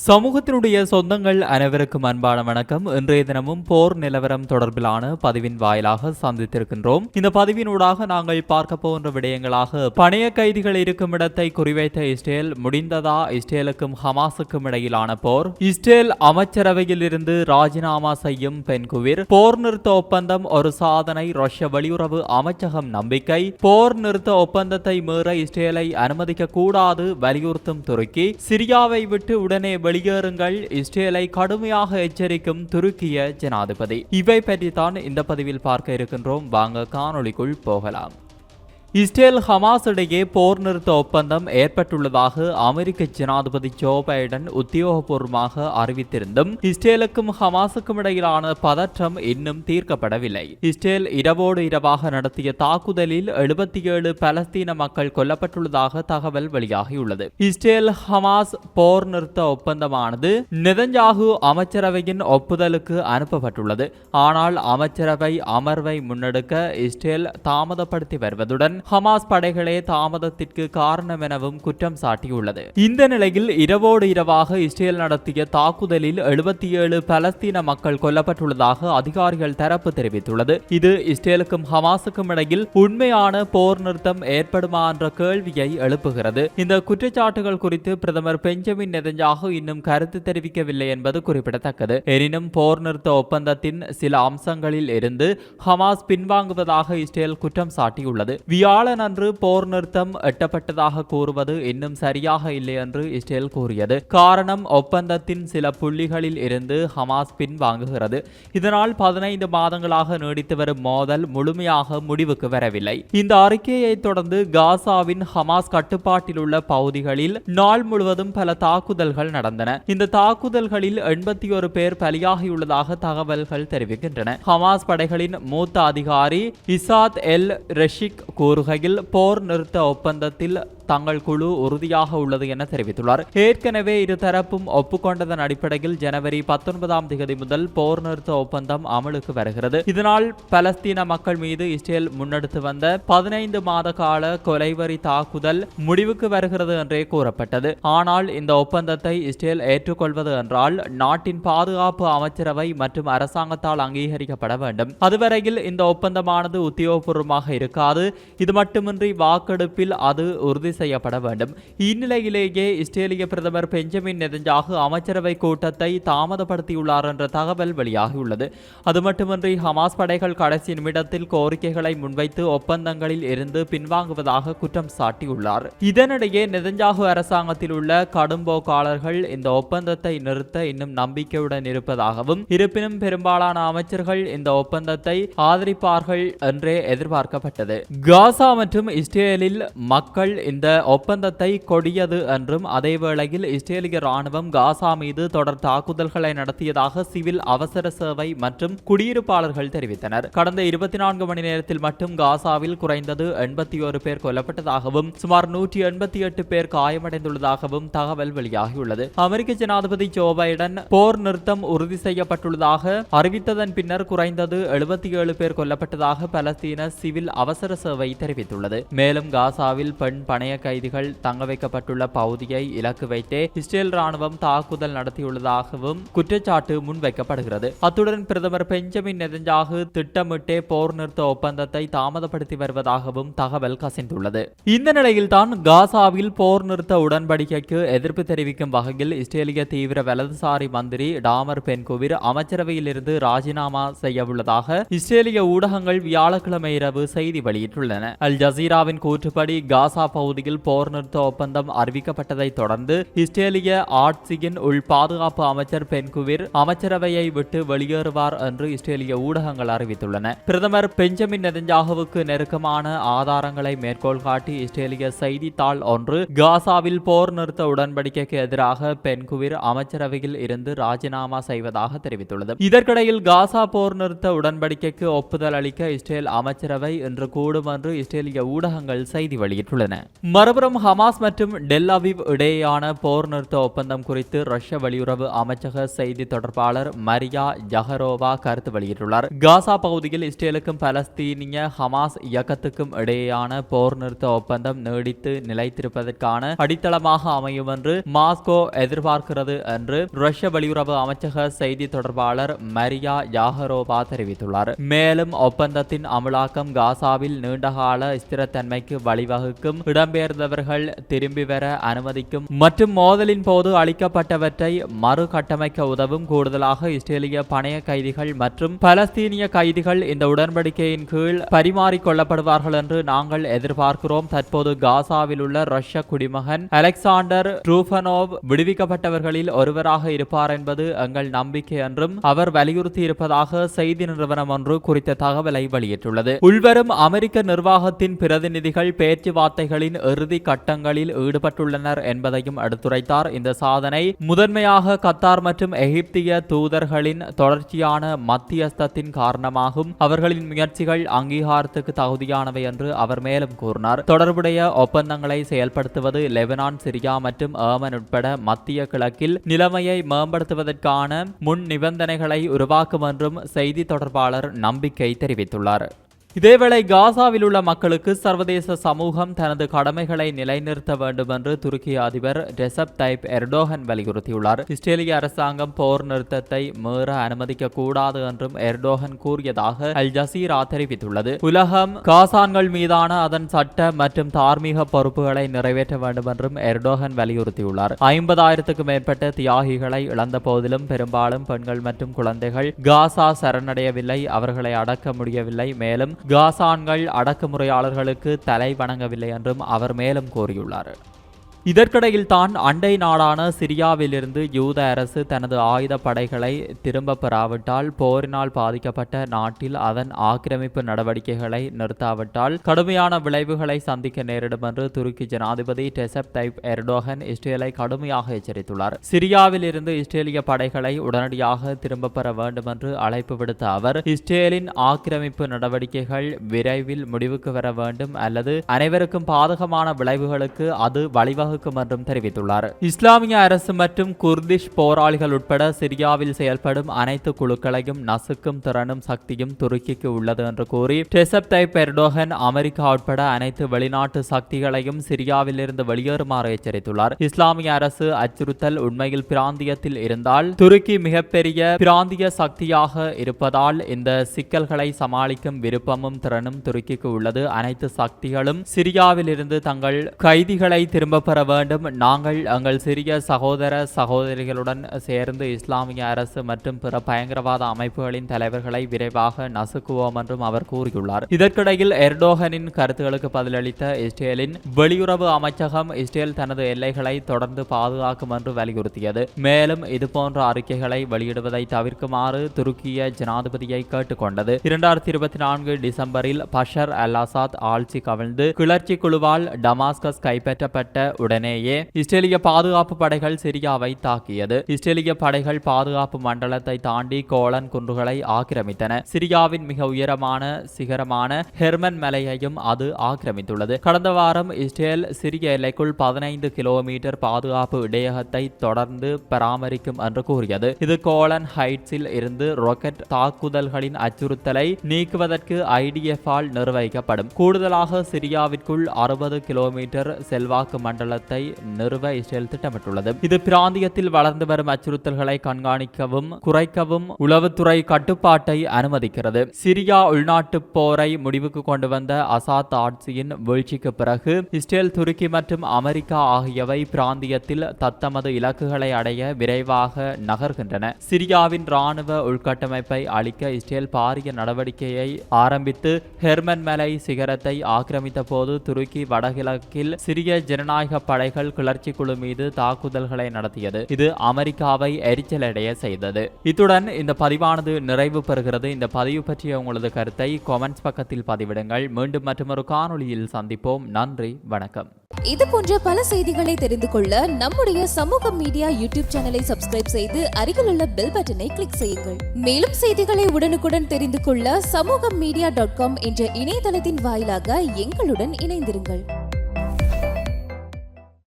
சமூகத்தினுடைய சொந்தங்கள் அனைவருக்கும் அன்பான வணக்கம். இன்றைய தினமும் போர் நிலவரம் தொடர்பிலான பதிவின் வாயிலாக சந்தித்திருக்கின்றோம். இந்த பதிவினூடாக நாங்கள் பார்க்க போகின்ற விடயங்களாக பணைய கைதிகள் இருக்கும் இடத்தை குறிவைத்த இஸ்ரேல் முடிந்ததா இஸ்ரேலுக்கும் ஹமாஸுக்கும் இடையிலான போர். இஸ்ரேல் அமைச்சரவையில் இருந்து ராஜினாமா செய்யும் பென்குவிர் போர் நிறுத்த ஒப்பந்தம் ஒரு சாதனை ரஷ்ய வெளியுறவு அமைச்சகம் நம்பிக்கை. போர் நிறுத்த ஒப்பந்தத்தை மீற இஸ்ரேலை அனுமதிக்க கூடாது வலியுறுத்தும் துருக்கி. சிரியாவை விட்டு உடனே வெளியேறுங்கள். இஸ்ரேலை கடுமையாக எச்சரிக்கும் துருக்கிய ஜனாதிபதி. இவை பற்றி தான் இந்த பதிவில் பார்க்க இருக்கின்றோம். வாங்க காணொளிக்குள் போகலாம். இஸ்ரேல் ஹமாஸ் இடையே போர் நிறுத்த ஒப்பந்தம் ஏற்பட்டுள்ளதாக அமெரிக்க ஜனாதிபதி ஜோ பைடன் உத்தியோகபூர்வமாக அறிவித்திருந்தும் இஸ்ரேலுக்கும் ஹமாஸுக்கும் இடையிலான பதற்றம் இன்னும் தீர்க்கப்படவில்லை. இஸ்ரேல் இரவோடு இரவாக நடத்திய தாக்குதலில் எழுபத்தி ஏழு பலஸ்தீன மக்கள் கொல்லப்பட்டுள்ளதாக தகவல் வெளியாகியுள்ளது. இஸ்ரேல் ஹமாஸ் போர் நிறுத்த ஒப்பந்தமானது நெதஞ்சாகு அமைச்சரவையின் ஒப்புதலுக்கு அனுப்பப்பட்டுள்ளது. ஆனால் அமைச்சரவை அமர்வை முன்னெடுக்க இஸ்ரேல் தாமதப்படுத்தி வருவதுடன் ஹமாஸ் படைகளே தாமதத்திற்கு காரணம் எனவும் குற்றம் சாட்டியுள்ளது. இந்த நிலையில் இரவோடு இரவாக இஸ்ரேல் நடத்திய தாக்குதலில் எழுபத்தி ஏழு பலஸ்தீன மக்கள் கொல்லப்பட்டுள்ளதாக அதிகாரிகள் தரப்பு தெரிவித்துள்ளது. இது இஸ்ரேலுக்கும் ஹமாஸுக்கும் இடையில் உண்மையான போர் நிறுத்தம் ஏற்படுமா என்ற கேள்வியை எழுப்புகிறது. இந்த குற்றச்சாட்டுகள் குறித்து பிரதமர் பெஞ்சமின் நெதஞ்சாகு இன்னும் கருத்து தெரிவிக்கவில்லை என்பது குறிப்பிடத்தக்கது. எனினும் போர் நிறுத்த ஒப்பந்தத்தின் சில அம்சங்களில் இருந்து ஹமாஸ் பின்வாங்குவதாக இஸ்ரேல் குற்றம் சாட்டியுள்ளது. வியா அன்று போர் நிறுத்தம் எட்டப்பட்டதாக கூறுவது இன்னும் சரியாக இல்லை என்று இஸ்ரேல் கூறியது. காரணம் ஒப்பந்தத்தின் சில புள்ளிகளில் இருந்து ஹமாஸ் பின்வாங்குகிறது. இதனால் பதினைந்து மாதங்களாக நீடித்து வரும் மோதல் முழுமையாக முடிவுக்கு வரவில்லை. இந்த அறிக்கையை தொடர்ந்து காசாவின் ஹமாஸ் கட்டுப்பாட்டில் உள்ள பகுதிகளில் நாள் முழுவதும் பல தாக்குதல்கள் நடந்தன. இந்த தாக்குதல்களில் எண்பத்தி ஒரு பேர் பலியாகியுள்ளதாக தகவல்கள் தெரிவிக்கின்றன. ஹமாஸ் படைகளின் மூத்த அதிகாரி இசாத் எல் ரெஷிக் கூறுகையில் போர் நிறுத்த ஒப்பந்தத்தில் தங்கள் குழு உறுதியாக உள்ளது என தெரிவித்துள்ளார். ஏற்கனவே இருதரப்பும் ஒப்புக்கொண்டதன் அடிப்படையில் ஜனவரி பத்தொன்பதாம் தேதி முதல் போர் நிறுத்த ஒப்பந்தம் அமலுக்கு வருகிறது. இதனால் பலஸ்தீன மக்கள் மீது இஸ்ரேல் முன்னெடுத்து வந்த பதினைந்து மாத கால கொலைவரி தாக்குதல் முடிவுக்கு வருகிறது என்றே கூறப்பட்டது. ஆனால் இந்த ஒப்பந்தத்தை இஸ்ரேல் ஏற்றுக்கொள்வது என்றால் நாட்டின் பாதுகாப்பு அமைச்சரவை மற்றும் அரசாங்கத்தால் அங்கீகரிக்கப்பட வேண்டும். அதுவரையில் இந்த ஒப்பந்தமானது உத்தியோகபூர்வமாக இருக்காது. இது மட்டுமின்றி வாக்கெடுப்பில் அது உறுதி செய்யப்பட வேண்டும். இந்நிலையிலேயே இஸ்ரேலிய பிரதமர் பெஞ்சமின் நெதஞ்சாகு அமைச்சரவை கூட்டத்தை தாமதப்படுத்தியுள்ளார் என்ற தகவல் வெளியாகியுள்ளது. அது மட்டுமின்றி ஹமாஸ் படைகள் கடைசி நிமிடத்தில் கோரிக்கைகளை முன்வைத்து ஒப்பந்தங்களில் இருந்து பின்வாங்குவதாக குற்றம் சாட்டியுள்ளார். இதனிடையே நெதஞ்சாகு அரசாங்கத்தில் உள்ள கடும்போக்காளர்கள் இந்த ஒப்பந்தத்தை நிறுத்த இன்னும் நம்பிக்கையுடன் இருப்பதாகவும் இருப்பினும் பெரும்பாலான அமைச்சர்கள் இந்த ஒப்பந்தத்தை ஆதரிப்பார்கள் என்றே எதிர்பார்க்கப்பட்டது. காசா மற்றும் இஸ்ரேலில் மக்கள் இந்த ஒப்பந்தத்தை கொடியது என்றும் அதேவேளையில் இஸ்ரேலிய ராணுவம் காசா மீது தொடர் தாக்குதல்களை நடத்தியதாக சிவில் அவசர சேவை மற்றும் குடியிருப்பாளர்கள் தெரிவித்தனர். கடந்த இருபத்தி நான்கு மணி நேரத்தில் மட்டும் காசாவில் குறைந்தது எண்பத்தி ஒரு பேர் கொல்லப்பட்டதாகவும் சுமார் நூற்றி எண்பத்தி எட்டு பேர் காயமடைந்துள்ளதாகவும் தகவல் வெளியாகியுள்ளது. அமெரிக்க ஜனாதிபதி ஜோ பைடன் போர் நிறுத்தம் உறுதி செய்யப்பட்டுள்ளதாக அறிவித்ததன் பின்னர் குறைந்தது எழுபத்தி ஏழு பேர் கொல்லப்பட்டதாக பலஸ்தீன சிவில் அவசர சேவை தெரிவித்துள்ளது. மேலும் காசாவில் பெண் பணைய கைதிகள் தங்க வைக்கப்பட்டுள்ள பகுதியை இலக்கு வைத்தே இஸ்ரேல் ராணுவம் தாக்குதல் நடத்தியுள்ளதாகவும் குற்றச்சாட்டு முன்வைக்கப்படுகிறது. அத்துடன் பிரதமர் பெஞ்சமின் நெதஞ்சாகு திட்டமிட்டே போர் நிறுத்த ஒப்பந்தத்தை தாமதப்படுத்தி வருவதாகவும் தகவல் கசிந்துள்ளது. இந்த நிலையில்தான் காசாவில் போர் நிறுத்த உடன்படிக்கைக்கு எதிர்ப்பு தெரிவிக்கும் வகையில் இஸ்ரேலிய தீவிர வலதுசாரி மந்திரி டாமர் பென்குவிர் அமைச்சரவையில் இருந்து ராஜினாமா செய்யவுள்ளதாக இஸ்ரேலிய ஊடகங்கள் வியாழக்கிழமை இரவு செய்தி வெளியிட்டுள்ளன. அல் ஜசீராவின் கூற்றுப்படி காசா பகுதி பகுதியில் போர் நிறுத்த ஒப்பந்தம் அறிவிக்கப்பட்டதை தொடர்ந்து இஸ்ரேலிய ஆட்சியின் உள் பாதுகாப்பு அமைச்சர் பென்குவிர் அமைச்சரவையை விட்டு வெளியேறுவார் என்று இஸ்ரேலிய ஊடகங்கள் அறிவித்துள்ளன. பிரதமர் பெஞ்சமின் நெதஞ்சாகுவுக்கு நெருக்கமான ஆதாரங்களை மேற்கோள் காட்டி இஸ்ரேலிய செய்தித்தாள் ஒன்று காசாவில் போர் நிறுத்த உடன்படிக்கைக்கு எதிராக பென்குவிர் அமைச்சரவையில் இருந்து ராஜினாமா செய்வதாக தெரிவித்துள்ளது. இதற்கிடையில் காசா போர் நிறுத்த உடன்படிக்கைக்கு ஒப்புதல் அளிக்க இஸ்ரேல் அமைச்சரவை இன்று கூடும் என்று இஸ்ரேலிய ஊடகங்கள் செய்தி வெளியிட்டுள்ளன. மறுபுறம் ஹமாஸ் மற்றும் டெல் அவிவ் இடையேயான போர் நிறுத்த ஒப்பந்தம் குறித்து ரஷ்ய வெளியுறவு அமைச்சக செய்தி தொடர்பாளர் மரியா ஜஹரோவா கருத்து வெளியிட்டுள்ளார். காசா பகுதியில் இஸ்ரேலுக்கும் பலஸ்தீனிய ஹமாஸ் இயக்கத்துக்கும் இடையேயான போர் நிறுத்த ஒப்பந்தம் நீடித்து நிலைத்திருப்பதற்கான அடித்தளமாக அமையும் என்று மாஸ்கோ எதிர்பார்க்கிறது என்று ரஷ்ய வெளியுறவு அமைச்சக செய்தி தொடர்பாளர் மரியா யாகரோபா தெரிவித்துள்ளார். மேலும் ஒப்பந்தத்தின் அமலாக்கம் காசாவில் நீண்டகால ஸ்திரத்தன்மைக்கு வழிவகுக்கும் இடம்பெயர்ந்தவர்கள் திரும்பி வர அனுமதிக்கும் மற்றும் மோதலின் போது அளிக்கப்பட்டவற்றை மறுகட்டமைக்க உதவும் கூடுதலாக இஸ்ரேலிய பணைய கைதிகள் மற்றும் பலஸ்தீனிய கைதிகள் இந்த உடன்படிக்கையின் கீழ் பரிமாறிக்கொள்ளப்படுவார்கள் என்று நாங்கள் எதிர்பார்க்கிறோம். தற்போது காசாவில் உள்ள ரஷ்ய குடிமகன் அலெக்சாண்டர் ட்ரூஃபனோவ் விடுவிக்கப்பட்டவர்களில் ஒருவராக இருப்பார் என்பது எங்கள் நம்பிக்கை என்றும் அவர் வலியுறுத்தி இருப்பதாக செய்தி நிறுவனம் ஒன்று குறித்த தகவலை வெளியிட்டுள்ளது. உள்வரும் அமெரிக்க நிர்வாகத்தின் பிரதிநிதிகள் பேச்சுவார்த்தைகளின் இறுதி கட்டங்களில் ஈடுபட்டுள்ளனர் என்பதையும் எடுத்துரைத்தார். இந்த சாதனை முதன்மையாக கத்தார் மற்றும் எகிப்திய தூதர்களின் தொடர்ச்சியான மத்தியஸ்தத்தின் காரணமாகும். அவர்களின் முயற்சிகள் அங்கீகாரத்துக்கு தகுதியானவை என்று அவர் மேலும் கூறினார். தொடர்புடைய ஒப்பந்தங்களை செயல்படுத்துவது லெபனான் சிரியா மற்றும் ஏமன் உட்பட மத்திய கிழக்கில் நிலைமையை மேம்படுத்துவதற்கான முன் நிபந்தனைகளை உருவாக்கும் என்றும் செய்தி தொடர்பாளர் நம்பிக்கை தெரிவித்துள்ளார். இதேவேளை காசாவில் உள்ள மக்களுக்கு சர்வதேச சமூகம் தனது கடமைகளை நிலைநிறுத்த வேண்டும் என்று துருக்கி அதிபர் ரெசப் தைப் எர்டோகன் வலியுறுத்தியுள்ளார். இஸ்ரேலிய அரசாங்கம் போர் நிறுத்தத்தை மீற அனுமதிக்க கூடாது என்றும் எர்டோகன் கூறியதாக அல் ஜசீரா தெரிவித்துள்ளது. உலகம் காசான்கள் மீதான அதன் சட்ட மற்றும் தார்மீக பொறுப்புகளை நிறைவேற்ற வேண்டும் என்றும் எர்டோகன் வலியுறுத்தியுள்ளார். ஐம்பதாயிரத்துக்கும் மேற்பட்ட தியாகிகளை இழந்த போதிலும் பெரும்பாலும் பெண்கள் மற்றும் குழந்தைகள் காசா சரணடையவில்லை அவர்களை அடக்க முடியவில்லை. மேலும் காசான்கள் அடக்குமுறையாளர்களுக்கு தலை வணங்கவில்லை என்றும் அவர் மேலும் கூறியுள்ளார். இதற்கிடையில் தான் அண்டை நாடான சிரியாவிலிருந்து யூத அரசு தனது ஆயுத படைகளை திரும்ப பெறாவிட்டால் போரினால் பாதிக்கப்பட்ட நாட்டில் அதன் ஆக்கிரமிப்பு நடவடிக்கைகளை நிறுத்தாவிட்டால் கடுமையான விளைவுகளை சந்திக்க நேரிடும் என்று துருக்கி ஜனாதிபதி டெசப் தைப் எர்டோகன் இஸ்ரேலை கடுமையாக எச்சரித்துள்ளார். சிரியாவில் இருந்து இஸ்ரேலிய படைகளை உடனடியாக திரும்ப பெற வேண்டும் என்று அழைப்பு விடுத்த அவர் இஸ்ரேலின் ஆக்கிரமிப்பு நடவடிக்கைகள் விரைவில் முடிவுக்கு வர வேண்டும் அல்லது அனைவருக்கும் பாதகமான விளைவுகளுக்கு அது வழிவகுக்கும் என்றும் தெரிவித்துள்ளார். இஸ்லாமிய அரசு மற்றும் குர்திஷ் போராளிகள் உட்பட சிரியாவில் செயல்படும் அனைத்து குழுக்களையும் நசுக்கும் திறனும் சக்தியும் துருக்கிக்கு உள்ளது என்று கூறி டெசப் தைப் எர்டோகன் அமெரிக்கா உட்பட அனைத்து வெளிநாட்டு சக்திகளையும் சிரியாவில் இருந்து வெளியேறுமாறு எச்சரித்துள்ளார். இஸ்லாமிய அரசு அச்சுறுத்தல் உண்மையில் பிராந்தியத்தில் இருந்தால் துருக்கி மிகப்பெரிய பிராந்திய சக்தியாக இருப்பதால் இந்த சிக்கல்களை சமாளிக்கும் விருப்பமும் திறனும் துருக்கிக்கு உள்ளது. அனைத்து சக்திகளும் சிரியாவில் இருந்து தங்கள் கைதிகளை திரும்ப பெற வேண்டும். நாங்கள் எங்கள் சிறிய சகோதர சகோதரிகளுடன் சேர்ந்து இஸ்லாமிய அரசு மற்றும் பிற பயங்கரவாத அமைப்புகளின் தலைவர்களை விரைவாக நசுக்குவோம் என்றும் அவர் கூறியுள்ளார். இதற்கிடையில் எர்டோகனின் கருத்துகளுக்கு பதிலளித்த இஸ்ரேலின் வெளியுறவு அமைச்சகம் இஸ்ரேல் தனது எல்லைகளை தொடர்ந்து பாதுகாக்கும் என்று வலியுறுத்தியது. மேலும் இதுபோன்ற அறிக்கைகளை வெளியிடுவதை தவிர்க்குமாறு துருக்கிய ஜனாதிபதியை கேட்டுக்கொண்டது. இரண்டாயிரத்தி இருபத்தி நான்கு டிசம்பரில் பஷர் அல் அசாத் ஆட்சி கவிழ்ந்து கிளர்ச்சி குழுவால் டமாஸ்கஸ் கைப்பற்றப்பட்ட உடனேயே இஸ்ரேலிய பாதுகாப்பு படைகள் சிரியாவை தாக்கியது. இஸ்ரேலிய படைகள் பாதுகாப்பு மண்டலத்தை தாண்டி கோலன் குன்றுகளை ஆக்கிரமித்தன. சிரியாவின் மிக உயரமான சிகரமான ஹெர்மன் மலையையும் அது ஆக்கிரமித்துள்ளது. கடந்த வாரம் இஸ்ரேல் சிறிய எல்லைக்குள் பதினைந்து கிலோமீட்டர் பாதுகாப்பு இடையகத்தை தொடர்ந்து பராமரிக்கும் என்று கூறியது. இது கோலன் ஹைட்ஸில் இருந்து ராக்கெட் தாக்குதல்களின் அச்சுறுத்தலை நீக்குவதற்கு ஐடிஎஃப் ஆல் நிர்வகிக்கப்படும். கூடுதலாக சிரியாவிற்குள் அறுபது கிலோமீட்டர் செல்வாக்கு திட்டத்தை நிறுவ இஸ்ரேல் திட்டமிட்டுள்ளது. இது பிராந்தியத்தில் வளர்ந்து வரும் அச்சுறுத்தல்களை கண்காணிக்கவும் குறைக்கவும் உளவுத்துறை கட்டுப்பாட்டை அனுமதிக்கிறது. சிரியா உள்நாட்டு போரை முடிவுக்கு கொண்டு வந்த அசாத் ஆட்சியின் வீழ்ச்சிக்கு பிறகு இஸ்ரேல் துருக்கி மற்றும் அமெரிக்கா ஆகியவை பிராந்தியத்தில் தத்தமது இலக்குகளை அடைய விரைவாக நகர்கின்றன. சிரியாவின் ராணுவ உள்கட்டமைப்பை அளிக்க இஸ்ரேல் பாரிய நடவடிக்கையை ஆரம்பித்து ஹெர்மன் மலை சிகரத்தை ஆக்கிரமித்த போது துருக்கி வடகிழக்கில் சிறிய ஜனநாயக படைகள் கிளர்ச்சி குழு மீது தாக்குதல்களை நடத்தியது. இது அமெரிக்காவை எரிச்சலடைய செய்தது. இத்துடன் இந்த பதிவானது நிறைவு பெறுகிறது. இந்த பதிவு பற்றிய உங்களது கருத்தை கமெண்ட்ஸ் பக்கத்தில் பதிவிடுங்கள். மீண்டும் மற்றொரு காணொளியில் சந்திப்போம். நன்றி வணக்கம். இது போன்ற பல செய்திகளை தெரிந்து கொள்ள நம்முடைய சமூக மீடியா யூடியூப் சேனலை சப்ஸ்கிரைப் செய்து அருகிலுள்ள பெல் பட்டனை கிளிக் செய்யுங்கள். மேலும் செய்திகளை உடனுக்குடன் தெரிந்து கொள்ள சமூக மீடியா டாட் காம் என்ற இணையதளத்தின் வாயிலாக எங்களுடன் இணைந்திருங்கள்.